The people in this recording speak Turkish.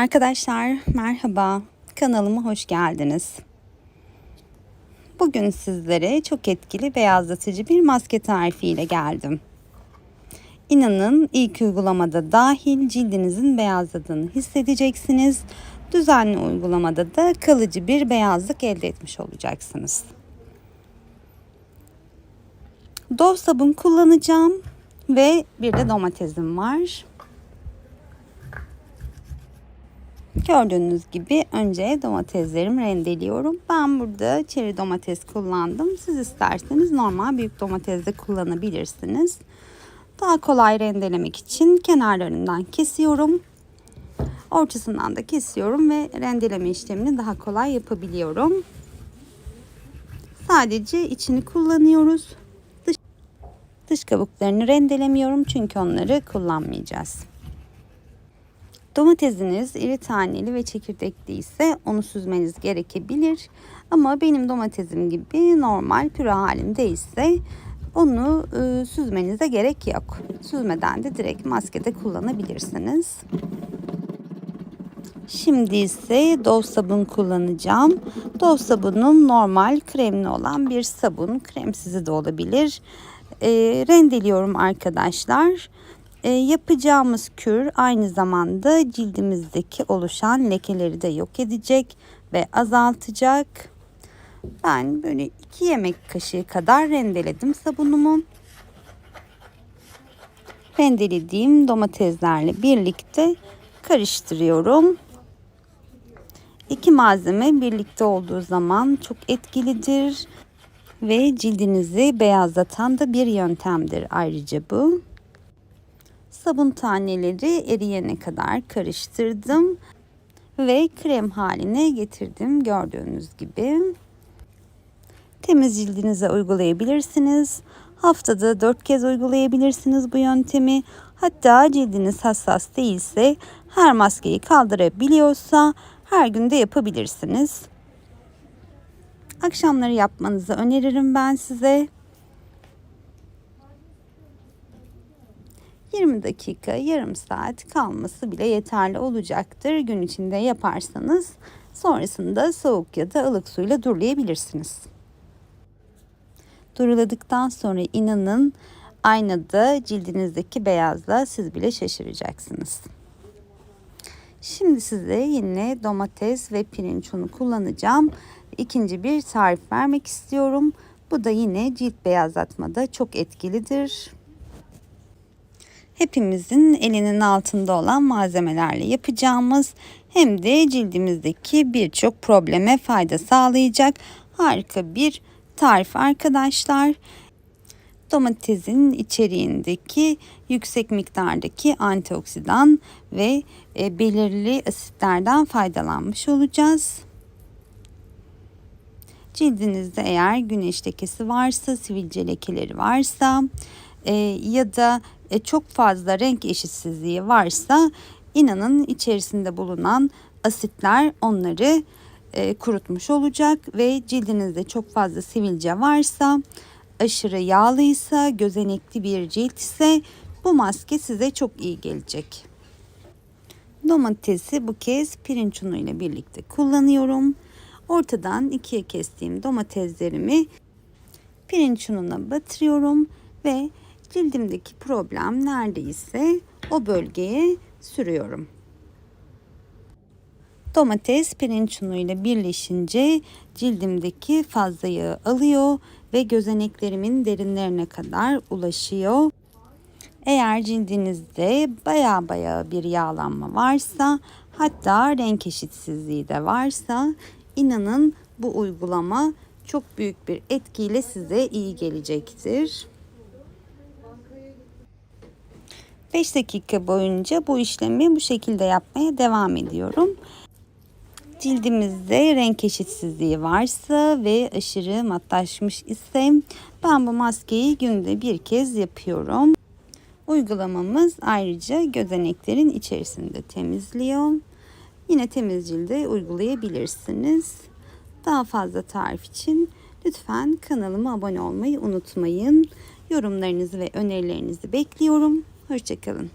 Arkadaşlar merhaba. Kanalıma hoş geldiniz. Bugün sizlere çok etkili beyazlatıcı bir maske tarifiyle geldim. İnanın ilk uygulamada dahil cildinizin beyazladığını hissedeceksiniz. Düzenli uygulamada da kalıcı bir beyazlık elde etmiş olacaksınız. Dove sabun kullanacağım ve bir de domatesim var. Gördüğünüz gibi önce domateslerimi rendeliyorum. Ben burada çeri domates kullandım. Siz isterseniz normal büyük domates de kullanabilirsiniz. Daha kolay rendelemek için kenarlarından kesiyorum. Ortasından da kesiyorum ve rendeleme işlemini daha kolay yapabiliyorum. Sadece içini kullanıyoruz. Dış, dış kabuklarını rendelemiyorum çünkü onları kullanmayacağız. Domatesiniz iri taneli ve çekirdekli ise onu süzmeniz gerekebilir. Ama benim domatesim gibi normal püre halinde ise onu e, süzmenize gerek yok. Süzmeden de direkt maskede kullanabilirsiniz. Şimdi ise Dove sabun kullanacağım. Dove sabunum normal kremli olan bir sabun. Kremsizi de olabilir. E, rendeliyorum arkadaşlar. E, yapacağımız kür aynı zamanda cildimizdeki oluşan lekeleri de yok edecek ve azaltacak. Ben böyle 2 yemek kaşığı kadar rendeledim sabunumu. Rendelediğim domateslerle birlikte karıştırıyorum. İki malzeme birlikte olduğu zaman çok etkilidir ve cildinizi beyazlatan da bir yöntemdir ayrıca bu. Sabun taneleri eriyene kadar karıştırdım ve krem haline getirdim gördüğünüz gibi. Temiz cildinize uygulayabilirsiniz. Haftada 4 kez uygulayabilirsiniz bu yöntemi. Hatta cildiniz hassas değilse her maskeyi kaldırabiliyorsa her gün de yapabilirsiniz. Akşamları yapmanızı öneririm ben size. 20 dakika, yarım saat kalması bile yeterli olacaktır. Gün içinde yaparsanız sonrasında soğuk ya da ılık suyla durulayabilirsiniz. Duruladıktan sonra inanın aynada cildinizdeki beyazla siz bile şaşıracaksınız. Şimdi size yine domates ve pirinç unu kullanacağım. İkinci bir tarif vermek istiyorum. Bu da yine cilt beyazlatmada çok etkilidir hepimizin elinin altında olan malzemelerle yapacağımız hem de cildimizdeki birçok probleme fayda sağlayacak harika bir tarif arkadaşlar. Domatesin içeriğindeki yüksek miktardaki antioksidan ve e, belirli asitlerden faydalanmış olacağız. Cildinizde eğer güneş lekesi varsa, sivilce lekeleri varsa e, ya da e, çok fazla renk eşitsizliği varsa inanın içerisinde bulunan asitler onları e, kurutmuş olacak ve cildinizde çok fazla sivilce varsa aşırı yağlıysa gözenekli bir cilt ise bu maske size çok iyi gelecek. Domatesi bu kez pirinç unu ile birlikte kullanıyorum. Ortadan ikiye kestiğim domateslerimi pirinç ununa batırıyorum ve cildimdeki problem neredeyse o bölgeye sürüyorum. Domates pirinç unu ile birleşince cildimdeki fazla yağı alıyor ve gözeneklerimin derinlerine kadar ulaşıyor. Eğer cildinizde baya baya bir yağlanma varsa hatta renk eşitsizliği de varsa inanın bu uygulama çok büyük bir etkiyle size iyi gelecektir. 5 dakika boyunca bu işlemi bu şekilde yapmaya devam ediyorum. Cildimizde renk eşitsizliği varsa ve aşırı matlaşmış ise ben bu maskeyi günde bir kez yapıyorum. Uygulamamız ayrıca gözeneklerin içerisinde temizliyor. Yine temiz cilde uygulayabilirsiniz. Daha fazla tarif için lütfen kanalıma abone olmayı unutmayın. Yorumlarınızı ve önerilerinizi bekliyorum. Hoşçakalın.